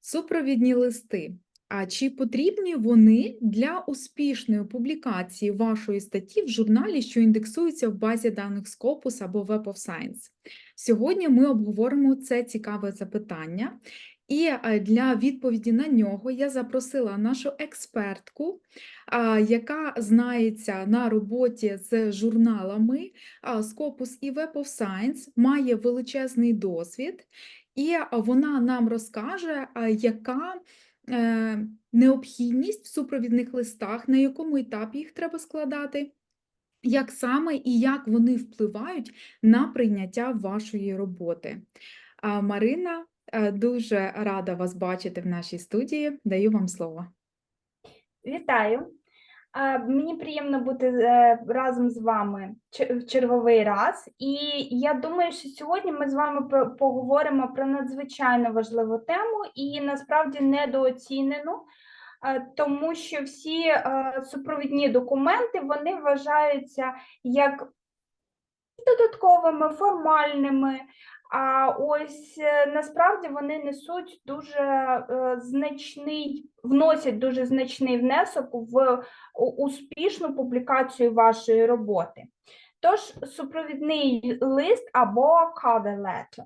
Супровідні листи. А чи потрібні вони для успішної публікації вашої статті в журналі, що індексується в базі даних Scopus або Web of Science? Сьогодні ми обговоримо це цікаве запитання, і е, для відповіді на нього я запросила нашу експертку, яка знається на роботі з журналами Scopus і Web of Science, має величезний досвід. І вона нам розкаже, яка е, необхідність в супровідних листах, на якому етапі їх треба складати, як саме і як вони впливають на прийняття вашої роботи. Марина, е, дуже рада вас бачити в нашій студії. Даю вам слово. Вітаю. Мені приємно бути е, разом з вами в черговий раз. І я думаю, що сьогодні ми з вами поговоримо про надзвичайно важливу тему і насправді недооцінену, е, тому що всі е, супровідні документи вони вважаються як додатковими, формальними. А ось е, насправді вони несуть дуже е, значний, вносять дуже значний внесок в успішну публікацію вашої роботи. Тож, супровідний лист або cover letter.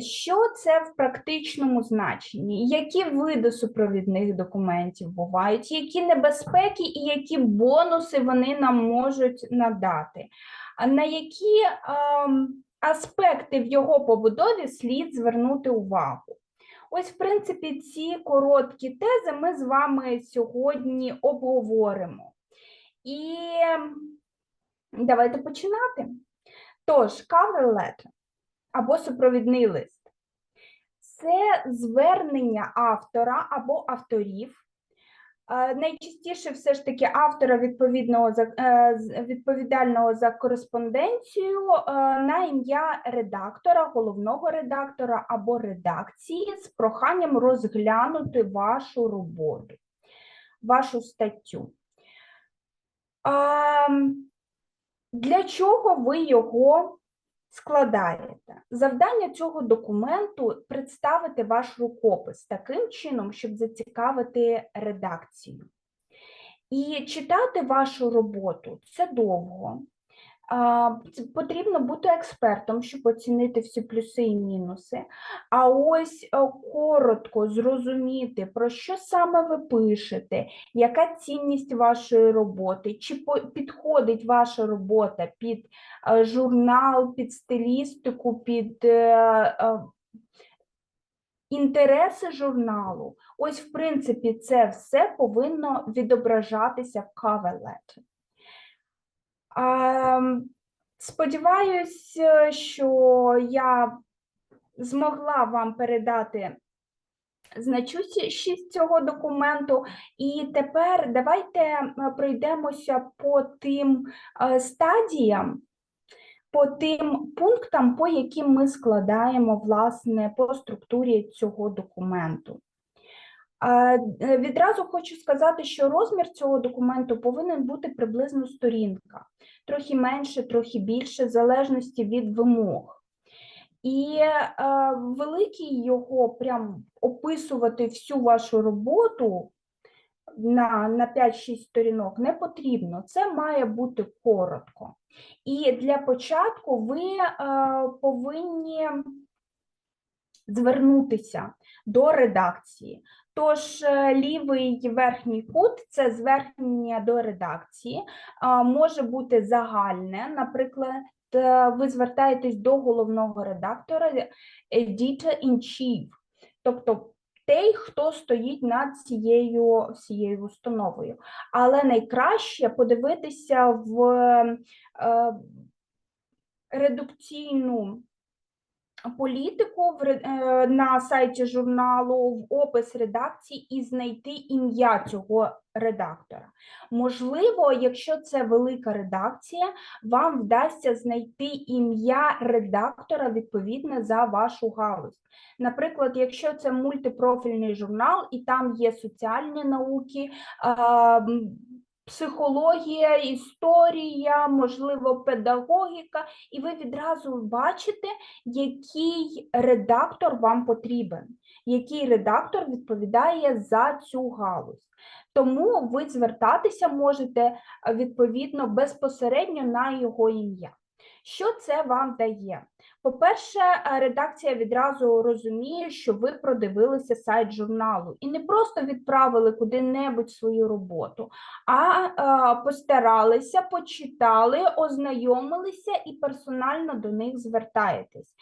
Що це в практичному значенні? Які види супровідних документів бувають, які небезпеки і які бонуси вони нам можуть надати? На які ем, аспекти в його побудові слід звернути увагу? Ось, в принципі, ці короткі тези ми з вами сьогодні обговоримо. І давайте починати. Тож, cover letter або супровідний лист це звернення автора або авторів. Найчастіше все ж таки автора відповідного е, відповідального за кореспонденцію е, на ім'я редактора, головного редактора або редакції з проханням розглянути вашу роботу, вашу статтю. Для чого ви його складаєте? Завдання цього документу представити ваш рукопис таким чином, щоб зацікавити редакцію. І читати вашу роботу це довго. Потрібно бути експертом, щоб оцінити всі плюси і мінуси. А ось е, коротко зрозуміти, про що саме ви пишете, яка цінність вашої роботи, чи підходить ваша робота під е, журнал, під стилістику, під е, інтереси журналу. Ось, в принципі, це все повинно відображатися в cover letter. А, Сподіваюсь, е, що я змогла вам передати значущість цього документу. І тепер давайте е, пройдемося по тим е, стадіям, по тим пунктам, по яким ми складаємо власне по структурі цього документу. Е, Відразу хочу сказати, що розмір цього документу повинен бути приблизно сторінка, трохи менше, трохи більше, в залежності від вимог. І е, великий його прям описувати всю вашу роботу на, на 5-6 сторінок не потрібно. Це має бути коротко. І для початку ви е, повинні звернутися до редакції. Тож е, лівий верхній кут це звернення до редакції, може бути загальне, наприклад, е, ви звертаєтесь до головного редактора, editor-in-chief, тобто той, хто стоїть над цією всією установою. Але найкраще подивитися в е, редукційну політику е, на сайті журналу, в опис редакції і знайти ім'я цього редактора. Можливо, якщо це велика редакція, вам вдасться знайти ім'я редактора відповідне за вашу галузь. Наприклад, якщо це мультипрофільний журнал і там є соціальні науки, психологія, історія, можливо, педагогіка, і ви відразу бачите, який редактор вам потрібен, який редактор відповідає за цю галузь. Тому ви звертатися можете е, відповідно безпосередньо на його ім'я. Що це вам дає? По-перше, е, редакція відразу розуміє, що ви продивилися сайт журналу і не просто відправили куди-небудь свою роботу, а е, постаралися, почитали, ознайомилися і персонально до них звертаєтесь.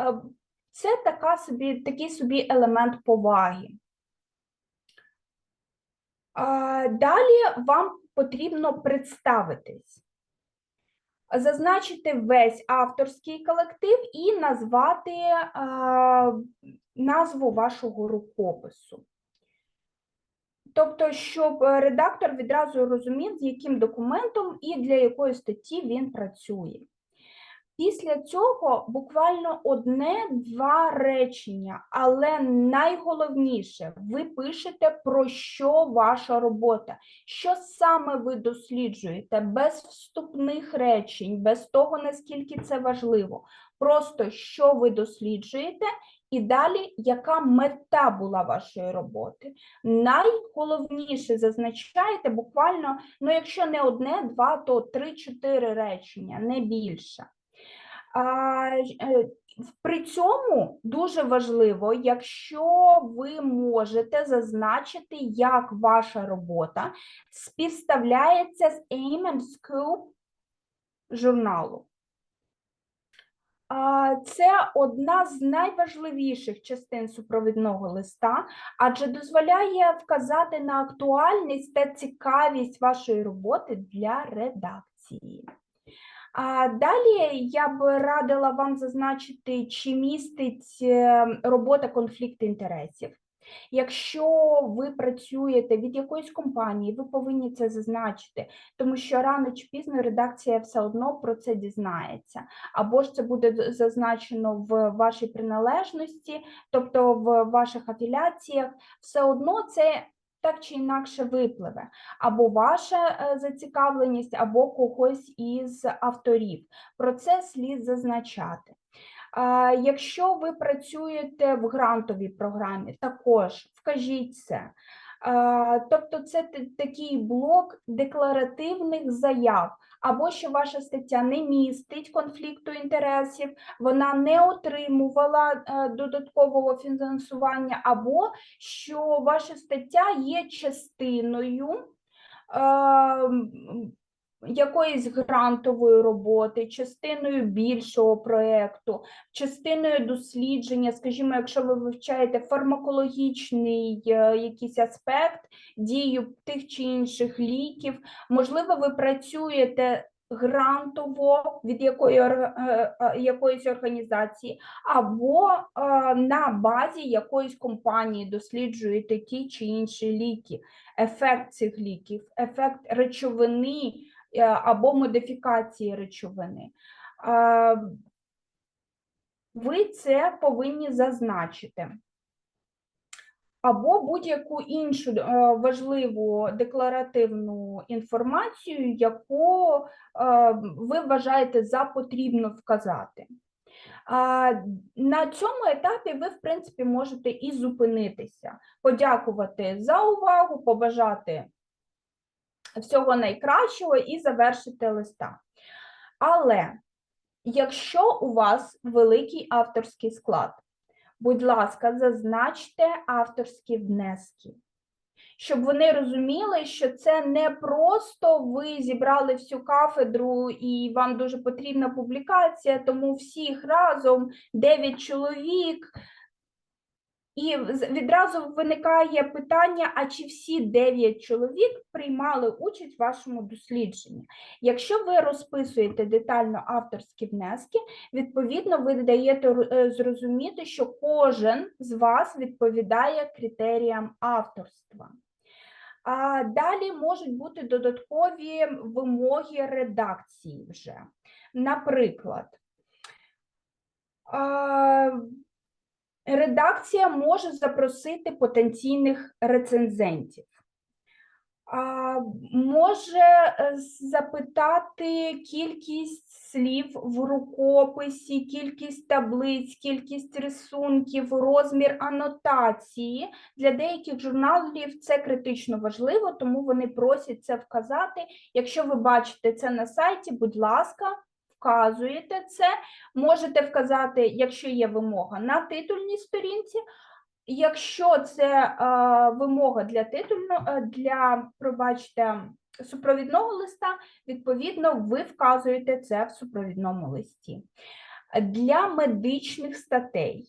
Е, Це така собі, такий собі елемент поваги. Далі вам потрібно представитись, зазначити весь авторський колектив і назвати назву вашого рукопису. Тобто, щоб е, редактор відразу розумів, з яким документом і для якої статті він працює. Після цього буквально одне-два речення, але найголовніше, ви пишете про що ваша робота, що саме ви досліджуєте, без вступних речень, без того, наскільки це важливо. Просто що ви досліджуєте, і далі яка мета була вашої роботи. Найголовніше зазначаєте буквально, ну якщо не одне, два, то три-чотири речення, не більше. Е, При цьому дуже важливо, якщо ви можете зазначити, як ваша робота співставляється з aim and scope журналу. Це одна з найважливіших частин супровідного листа, адже дозволяє вказати на актуальність та цікавість вашої роботи для редакції. А далі я б радила вам зазначити, чи містить робота конфлікт інтересів. Якщо ви працюєте від якоїсь компанії, ви повинні це зазначити, тому що рано чи пізно редакція все одно про це дізнається, або ж це буде зазначено в вашій приналежності, тобто в ваших афіляціях, все одно це так чи інакше випливе або ваша е, зацікавленість, або когось із авторів. Про це слід зазначати. Якщо ви працюєте в грантовій програмі, також вкажіть це. Тобто, це такий блок декларативних заяв, або що ваша стаття не містить конфлікту інтересів, вона не отримувала е, додаткового фінансування, або що ваша стаття є частиною. Якоїсь грантової роботи, частиною більшого проєкту, частиною дослідження, скажімо, якщо ви вивчаєте фармакологічний е, якийсь аспект дію тих чи інших ліків, можливо, ви працюєте грантово від якої, е, е, якоїсь організації, або на базі якоїсь компанії досліджуєте ті чи інші ліки, ефект цих ліків, ефект речовини або модифікації речовини. Е, Ви це повинні зазначити. Або будь-яку іншу е, важливу декларативну інформацію, яку е, ви вважаєте за потрібно вказати. На цьому етапі ви, в принципі, можете і зупинитися, подякувати за увагу, побажати всього найкращого і завершити листа. Але якщо у вас великий авторський склад, будь ласка, зазначте авторські внески, щоб вони розуміли, що це не просто ви зібрали всю кафедру і вам дуже потрібна публікація, тому всіх разом 9 чоловік. І відразу виникає питання: а чи всі 9 чоловік приймали участь в вашому дослідженні? Якщо ви розписуєте детально авторські внески, відповідно, ви даєте е, зрозуміти, що кожен з вас відповідає критеріям авторства. А далі можуть бути додаткові вимоги редакції вже. Наприклад, редакція може запросити потенційних рецензентів. Може е, запитати кількість слів в рукописі, кількість таблиць, кількість рисунків, розмір анотації. Для деяких журналів це критично важливо, тому вони просять це вказати. Якщо ви бачите це на сайті, будь ласка, вказуєте це. Можете вказати, якщо є вимога, на титульній сторінці. Якщо це е, вимога для титульно, е, для, пробачте, супровідного листа, відповідно, ви вказуєте це в супровідному листі. Для медичних статей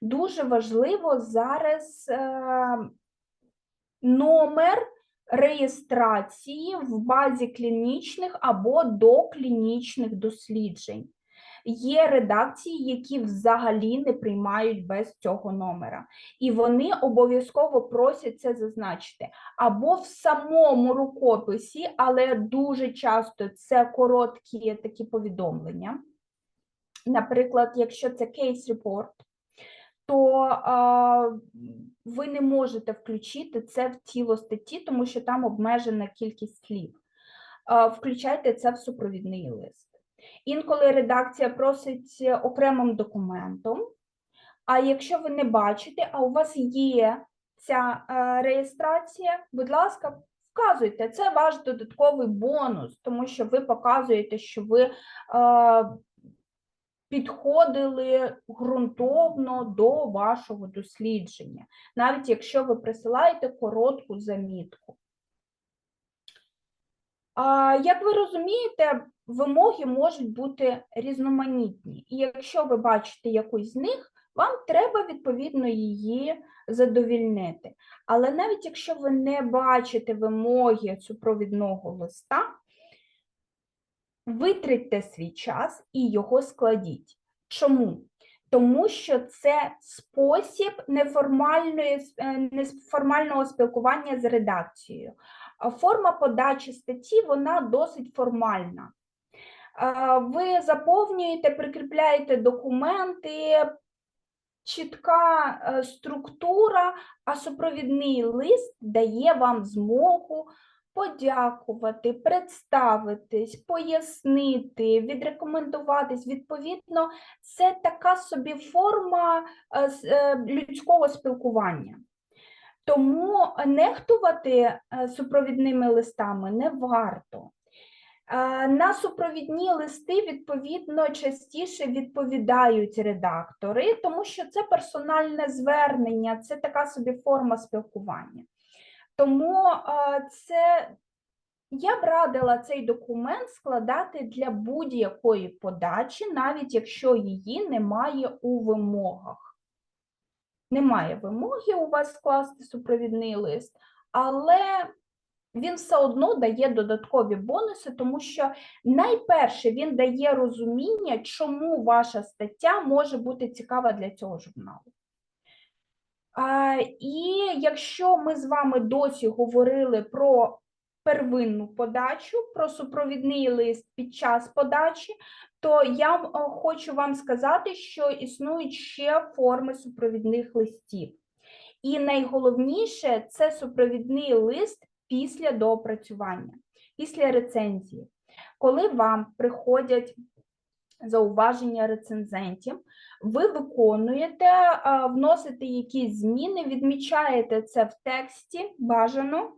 дуже важливо зараз е, номер реєстрації в базі клінічних або доклінічних досліджень. Є редакції, які взагалі не приймають без цього номера, і вони обов'язково просять це зазначити або в самому рукописі, але дуже часто це короткі такі повідомлення. Наприклад, якщо це кейс report, то а, ви не можете включити це в тіло статті, тому що там обмежена кількість слів. А, включайте це в супровідний лист. Інколи редакція просить окремим документом. А якщо ви не бачите, а у вас є ця е, реєстрація, будь ласка, вказуйте, це ваш додатковий бонус, тому що ви показуєте, що ви е, підходили ґрунтовно до вашого дослідження, навіть якщо ви присилаєте коротку замітку. Як ви розумієте, вимоги можуть бути різноманітні, і якщо ви бачите якусь з них, вам треба відповідно її задовільнити. Але навіть якщо ви не бачите вимоги супровідного листа, витратьте свій час і його складіть. Чому? Тому що це спосіб неформальної, е, неформального спілкування з редакцією. Форма подачі статті вона досить формальна. Ви заповнюєте, прикріпляєте документи, чітка е, структура, а супровідний лист дає вам змогу подякувати, представитись, пояснити, відрекомендуватись. Відповідно, це така собі форма е, е, людського спілкування. Тому нехтувати е, супровідними листами не варто. На супровідні листи, відповідно, частіше відповідають редактори, тому що це персональне звернення, це така собі форма спілкування. Тому це я б радила цей документ складати для будь-якої подачі, навіть якщо її немає у вимогах немає вимоги у вас скласти супровідний лист, але він все одно дає додаткові бонуси, тому що найперше він дає розуміння, чому ваша стаття може бути цікава для цього журналу. І якщо ми з вами досі говорили про первинну подачу, про супровідний лист під час подачі, то я хочу вам сказати, що існують ще форми супровідних листів. І найголовніше це супровідний лист після доопрацювання, після рецензії. Коли вам приходять зауваження рецензентів, ви виконуєте, вносите якісь зміни, відмічаєте це в тексті бажано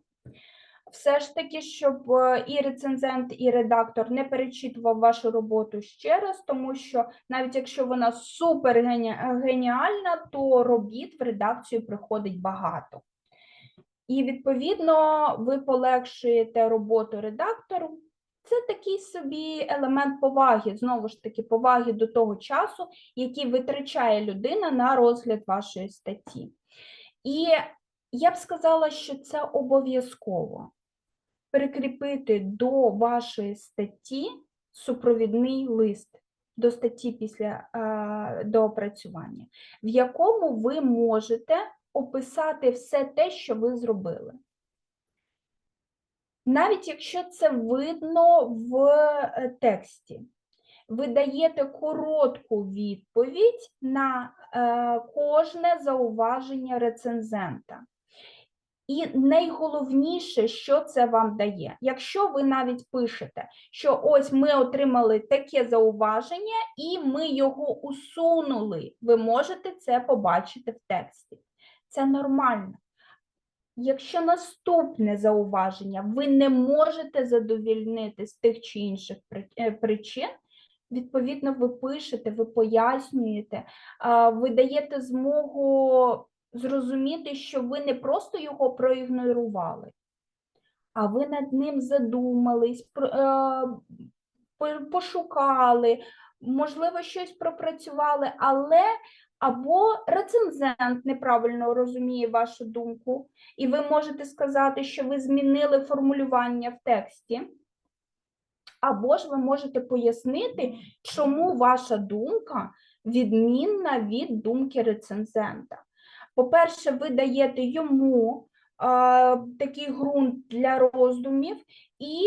все ж таки, щоб е, і рецензент, і редактор не перечитував вашу роботу ще раз, тому що навіть якщо вона супер геніальна, то робіт в редакцію приходить багато. І, відповідно, ви полегшуєте роботу редактору. Це такий собі елемент поваги, знову ж таки, поваги до того часу, який витрачає людина на розгляд вашої статті. І я б сказала, що це обов'язково прикріпити до вашої статті супровідний лист до статті після е, доопрацювання, в якому ви можете описати все те, що ви зробили. Навіть якщо це видно в е, тексті, ви даєте коротку відповідь на е, кожне зауваження рецензента. І найголовніше, що це вам дає. Якщо ви навіть пишете, що ось ми отримали таке зауваження, і ми його усунули, ви можете це побачити в тексті. Це нормально. Якщо наступне зауваження ви не можете задовільнити з тих чи інших е, причин, відповідно, ви пишете, ви пояснюєте, ви даєте змогу зрозуміти, що ви не просто його проігнорували, а ви над ним задумались, е, по- пошукали, можливо, щось пропрацювали, але або рецензент неправильно розуміє вашу думку, і ви можете сказати, що ви змінили формулювання в тексті. Або ж ви можете пояснити, чому ваша думка відмінна від думки рецензента. По-перше, ви даєте йому такий ґрунт для роздумів і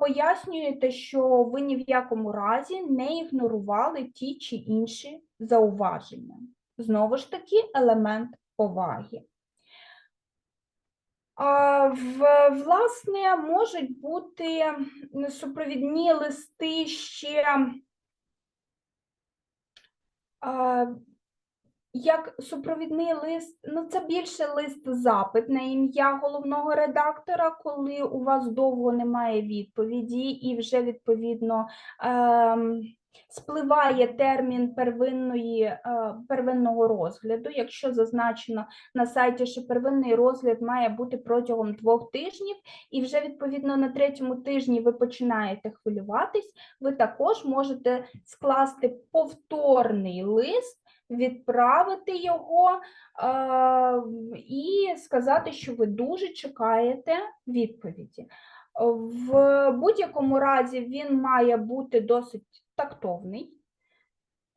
пояснюєте, що ви ні в якому разі не ігнорували ті чи інші зауваження. Знову ж таки, елемент поваги. А, в, власне, можуть бути супровідні листи ще а, як супровідний лист, ну це більше лист-запит на ім'я головного редактора, коли у вас довго немає відповіді, і вже відповідно ем, спливає термін первинної, е, первинного розгляду. Якщо зазначено на сайті, що первинний розгляд має бути протягом двох тижнів, і вже відповідно на третьому тижні ви починаєте хвилюватись, ви також можете скласти повторний лист відправити його е, і сказати, що ви дуже чекаєте відповіді. В будь-якому разі він має бути досить тактовний.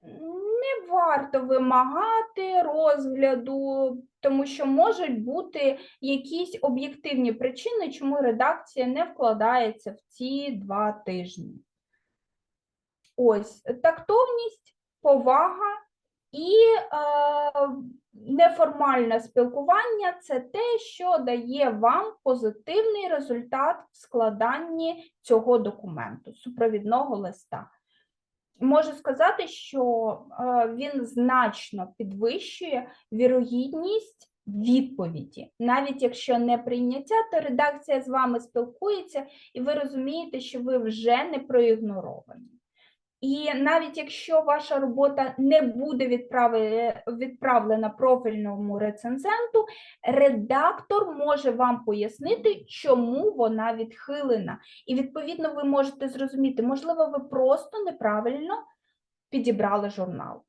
Не варто вимагати розгляду, тому що можуть бути якісь об'єктивні причини, чому редакція не вкладається в ці два тижні. Ось тактовність, повага і е, неформальне спілкування це те, що дає вам позитивний результат в складанні цього документу, супровідного листа. Можу сказати, що е, він значно підвищує вірогідність відповіді. Навіть якщо не прийняття, то редакція з вами спілкується, і ви розумієте, що ви вже не проігноровані. І навіть якщо ваша робота не буде відправлена профільному рецензенту, редактор може вам пояснити, чому вона відхилена. І відповідно ви можете зрозуміти, можливо, ви просто неправильно підібрали журнал.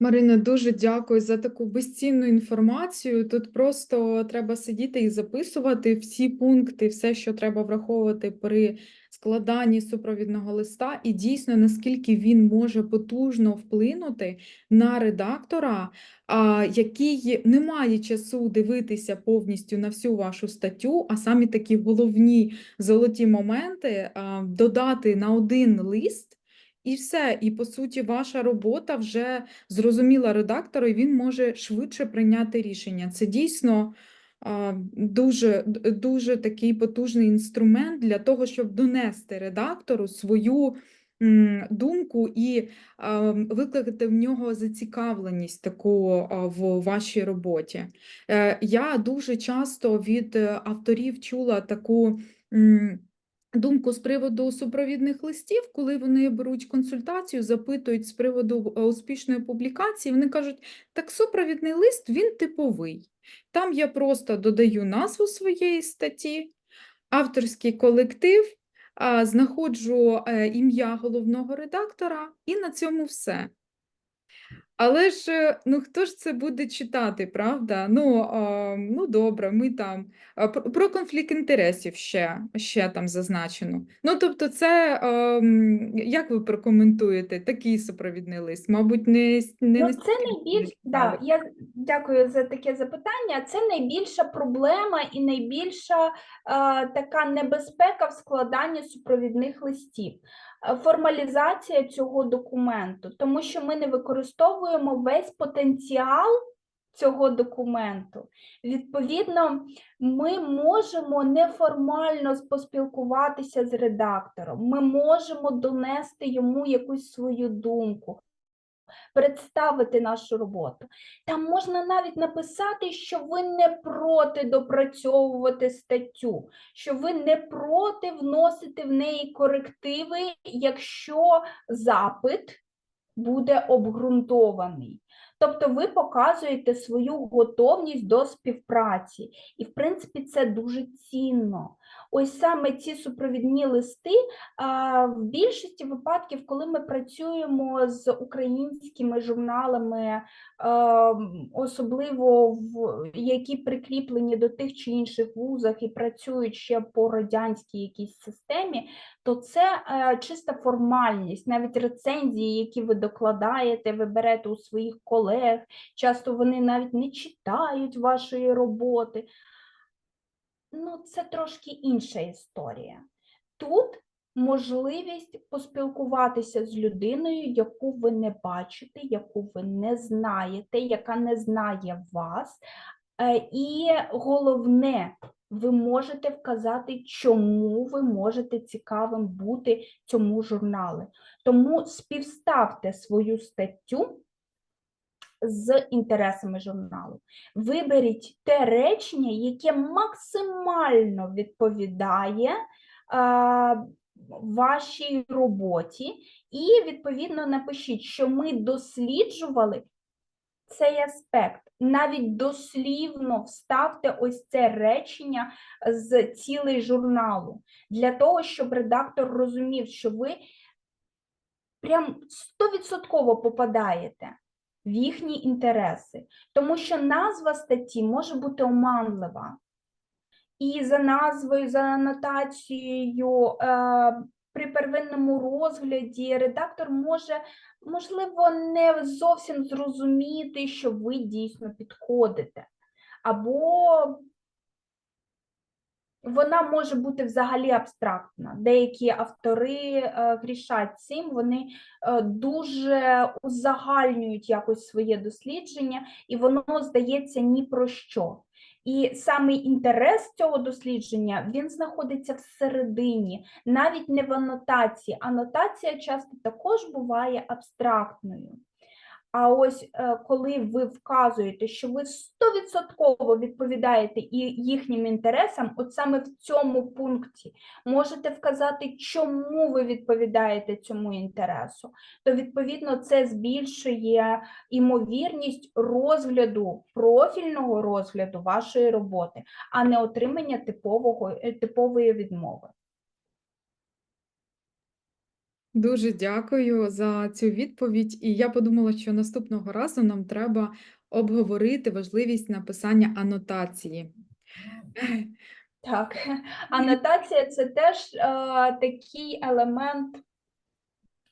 Марина, дуже дякую за таку безцінну інформацію. Тут просто треба сидіти і записувати всі пункти, все, що треба враховувати при складанні супровідного листа, і дійсно наскільки він може потужно вплинути на редактора, який не має часу дивитися повністю на всю вашу статтю, а самі такі головні золоті моменти додати на один лист. І все, і по суті, ваша робота вже зрозуміла редактору, і він може швидше прийняти рішення. Це дійсно дуже, дуже такий потужний інструмент для того, щоб донести редактору свою думку і викликати в нього зацікавленість таку в вашій роботі. Е, Я дуже часто від е, авторів чула таку. Думку з приводу супровідних листів, коли вони беруть консультацію, запитують з приводу е, успішної публікації, вони кажуть, так супровідний лист, він типовий. Там я просто додаю назву своєї статті, авторський колектив, знаходжу е, ім'я головного редактора, і на цьому все. Але ж, ну хто ж це буде читати, правда? Ну, а, ну добре, ми там а, про, про конфлікт інтересів ще, ще там зазначено. Ну, тобто, це ем, як ви прокоментуєте такий супровідний лист? Мабуть, не, не Ну, це найбільш да, я дякую за таке запитання. Це найбільша проблема і найбільша е, така небезпека в складанні супровідних листів. Формалізація цього документу, тому що ми не використовуємо весь потенціал цього документу. Відповідно, ми можемо неформально поспілкуватися з редактором, ми можемо донести йому якусь свою думку, представити нашу роботу. Там можна навіть написати, що ви не проти допрацьовувати статтю, що ви не проти вносити в неї корективи, якщо запит буде обґрунтований. Тобто ви показуєте свою готовність до співпраці, і в принципі це дуже цінно. Ось саме ці супровідні листи в більшості випадків, коли ми працюємо з українськими журналами, особливо в які прикріплені до тих чи інших вузах і працюють ще по радянській якійсь системі, то це е, чиста формальність, навіть рецензії, які ви докладаєте, ви берете у своїх колег, часто вони навіть не читають вашої роботи. Ну, це трошки інша історія. Тут можливість поспілкуватися з людиною, яку ви не бачите, яку ви не знаєте, яка не знає вас. Е, І головне, ви можете вказати, чому ви можете цікавим бути цьому журналу. Тому співставте свою статтю з інтересами журналу. Виберіть те речення, яке максимально відповідає вашій роботі, і відповідно напишіть, що ми досліджували цей аспект. Навіть дослівно вставте ось це речення з цілей журналу, для того, щоб редактор розумів, що ви прям стовідсотково попадаєте в їхні інтереси, тому що назва статті може бути оманлива. І за назвою, за анотацією, е, при первинному розгляді редактор може, можливо, не зовсім зрозуміти, що ви дійсно підходите. Або вона може бути взагалі абстрактна. Деякі автори е, грішать цим, вони е, дуже узагальнюють якось своє дослідження, і воно здається ні про що. І саме інтерес цього дослідження він знаходиться всередині, навіть не в анотації. Анотація часто також буває абстрактною. А ось е, коли ви вказуєте, що ви 100% відповідаєте їхнім інтересам, от саме в цьому пункті можете вказати, чому ви відповідаєте цьому інтересу, то відповідно це збільшує імовірність розгляду, профільного розгляду вашої роботи, а не отримання типового, е, типової відмови. Дуже дякую за цю відповідь. І я подумала, що наступного разу нам треба обговорити важливість написання анотації. Так, анотація це теж е, такий елемент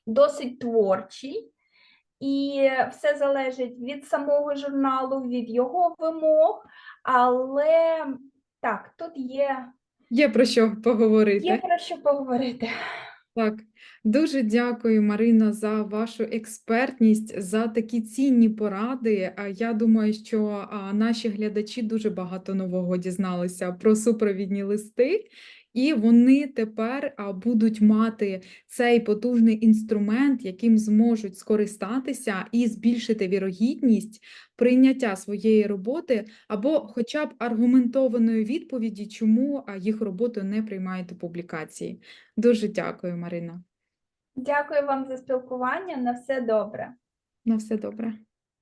досить творчий, і все залежить від самого журналу, від його вимог, але так, тут є, Є про що поговорити. є про що поговорити. Так, дуже дякую, Марина, за вашу експертність, за такі цінні поради. Я думаю, що наші глядачі дуже багато нового дізналися про супровідні листи, і вони тепер будуть мати цей потужний інструмент, яким зможуть скористатися і збільшити вірогідність прийняття своєї роботи або хоча б аргументованої відповіді, чому їх роботу не приймають до публікації. Дуже дякую, Марина. Дякую вам за спілкування. На все добре. На все добре.